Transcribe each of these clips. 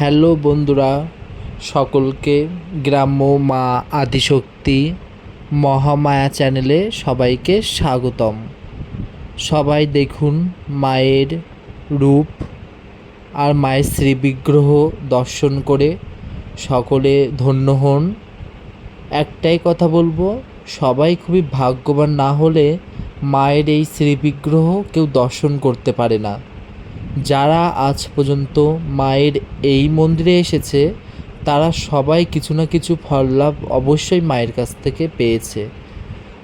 Hello বন্ধুরা, সকলকে গ্রাম্য মা আদিশক্তি মহামায়া চ্যানেলে সবাইকে স্বাগতম। সবাই দেখুন মায়ের রূপ আর মায়ের শ্রীবিগ্রহ দর্শন করে সকলে ধন্য হন। একটাই কথা বলব, সবাই খুবই ভাগ্যবান না হলে মায়ের এই শ্রীবিগ্রহ কেউ দর্শন করতে পারে না। যারা আজ পর্যন্ত মায়ের এই মন্দিরে এসেছে, তারা সবাই কিছু না কিছু ফল লাভ অবশ্যই মায়ের কাছ থেকে পেয়েছে।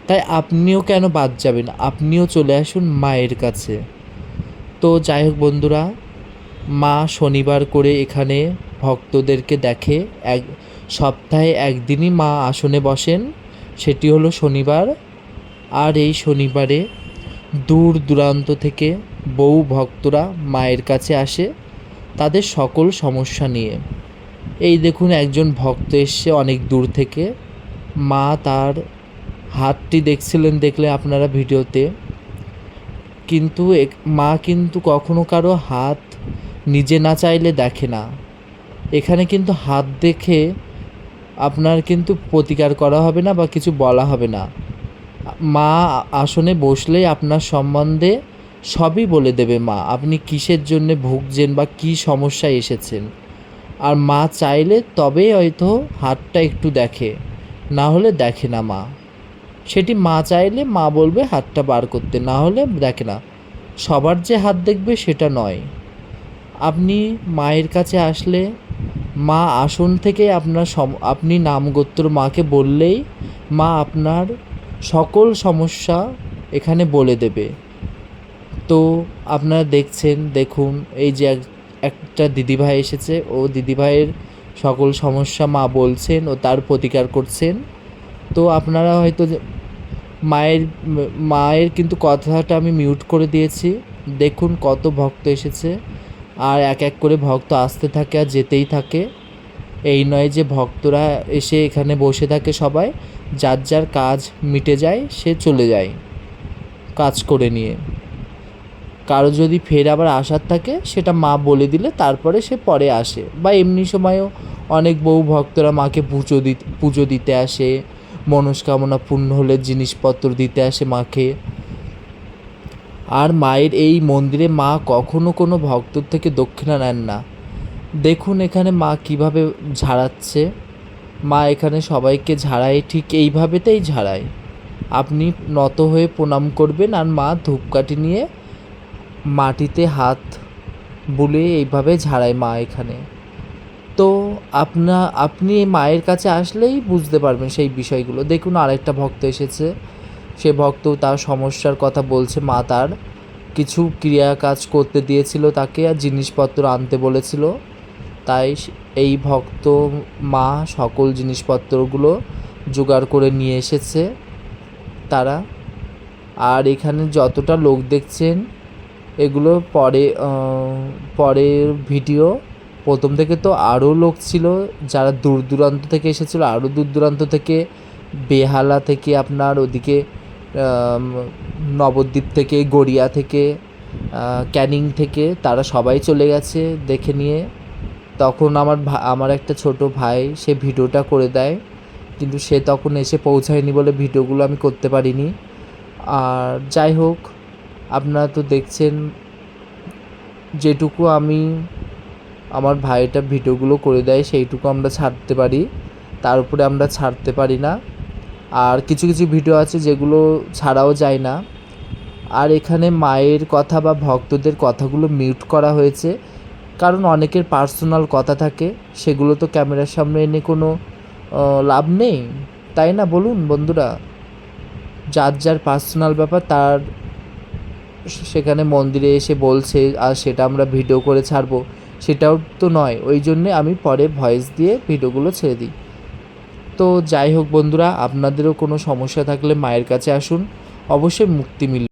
তাই আপনিও কেন বাদ যাবেন? আপনিও চলে আসুন মায়ের কাছে। তো যাই হোক বন্ধুরা, মা শনিবার করে এখানে ভক্তদেরকে দেখে এক, সপ্তাহে একদিনই মা আসনে বসেন, সেটি হলো শনিবার। আর এই শনিবারে দূর দূরান্ত থেকে বহু ভক্তরা মায়ের কাছে আসে তাদের সকল সমস্যা নিয়ে। এই দেখুন একজন ভক্ত এসছে অনেক দূর থেকে। মা তার হাতটি দেখছিলেন দেখলে আপনারা ভিডিওতে। কিন্তু মা কিন্তু কখনো কারও হাত নিজে না চাইলে দেখে না। এখানে কিন্তু হাত দেখে আপনার কিন্তু প্রতিকার করা হবে না বা কিছু বলা হবে না। মা আসনে বসলেই আপনার সম্বন্ধে সবই বলে দেবে মা, আপনি কিসের জন্য ভুগছেন বা কী সমস্যায় এসেছেন? আর মা চাইলে তবেই হয়তো হাতটা একটু দেখে, না হলে দেখে না মা। সেটি মা চাইলে মা বলবে হাতটা বার করতে, না হলে দেখে না। সবার যে হাত দেখবে সেটা নয়। আপনি মায়ের কাছে আসলে মা আসন থেকে আপনার আপনি নামগোত্র মাকে বললেই মা আপনার সকল সমস্যা এখানে বলে দেবে। তো আপনারা দেখছেন, দেখুন, এই যে এক- একটা দিদিভাই এসেছে। ও দিদিভাইয়ের সকল সমস্যা মা বলছেন ও তার প্রতিকার করছেন। তো আপনারা হয়তো মায়ের মায়ের কিন্তু কথাটা আমি মিউট করে দিয়েছি। দেখুন কত ভক্ত এসেছে। আর এক এক করে ভক্ত আসতে থাকে আর যেতেই থাকে। এই নয় যে ভক্তরা এসে এখানে বসে থাকে সবাই। যার যার কাজ মিটে যায়, সে চলে যায় কাজ করে নিয়ে। কারও যদি ফের আবার আসার থাকে, সেটা মা বলে দিলে তারপরে সে পরে আসে। বা এমনি সময়ও অনেক বহু ভক্তরা মাকে পুজো দিতে পুজো দিতে আসে, মনস্কামনা পূর্ণ হলে জিনিসপত্র দিতে আসে মাকে। আর মায়ের এই মন্দিরে মা কখনো কোনো ভক্তর থেকে দক্ষিণা নেন না। দেখুন এখানে মা কীভাবে ঝাড়াচ্ছে। মা এখানে সবাইকে ঝাড়ায়, ঠিক এইভাবেতেই ঝাড়ায়। আপনি নত হয়ে প্রণাম করবেন আর মা ধূপকাঠি নিয়ে মাটিতে হাত বুলিয়ে এইভাবে ঝাড়ায় মা এখানে। তো আপনা, আপনি মায়ের কাছে আসলেই বুঝতে পারবেন সেই বিষয়গুলো। দেখুন, আরেকটা ভক্ত এসেছে। সে ভক্ত তার সমস্যার কথা বলছে, মা তার কিছু ক্রিয়া কাজ করতে দিয়েছিল তাকে আর জিনিসপত্র আনতে বলেছিল। তাই এই ভক্ত মা সকল জিনিসপত্রগুলো জোগাড় করে নিয়ে এসেছে তারা। আর এখানে যতটা লোক দেখছেন এগুলো পরে পরের ভিডিও। প্রথম থেকে তো আরও লোক ছিল, যারা দূর দূরান্ত থেকে এসেছিল, আরও দূর দূরান্ত থেকে বেহালা থেকে আপনার ওদিকে নবদ্বীপ থেকে, গড়িয়া থেকে ক্যানিং থেকে, তারা সবাই চলে গেছে দেখে নিয়ে। তখন আমার আমার একটা ছোট ভাই, সে ভিডিওটা করে দেয়, কিন্তু সে তখন এসে পৌঁছায়নি বলে ভিডিওগুলো আমি করতে পারিনি। আর যাই হোক আপনারা তো দেখছেন যেটুকু আমি আমার ভাইটা ভিডিওগুলো করে দেয়, সেইটুকু আমরা ছাড়তে পারি। তার উপরে আমরা ছাড়তে পারি না। আর কিছু কিছু ভিডিও আছে যেগুলো ছাড়াও যায় না। আর এখানে মায়ের কথা বা ভক্তদের কথাগুলো মিউট করা হয়েছে। কারণ অনেকের পার্সোনাল কথা থাকে, সেগুলো তো ক্যামেরার সামনে এনে কোনো লাভ নেই। তাই না? বলুন বন্ধুরা। যার যার পার্সোনাল ব্যাপার, তার সেখানে মন্দিরে এসে বলছে, আর সেটা আমরা ভিডিও করে ছাড়বো। সেটাও তো নয়, ওই জন্যে আমি পরে ভয়েস দিয়ে ভিডিওগুলো ছেড়ে দিই। তো যাই হোক বন্ধুরা, আপনাদেরও কোনো সমস্যা থাকলে মায়ের কাছে আসুন। অবশ্যই মুক্তি মিলবে।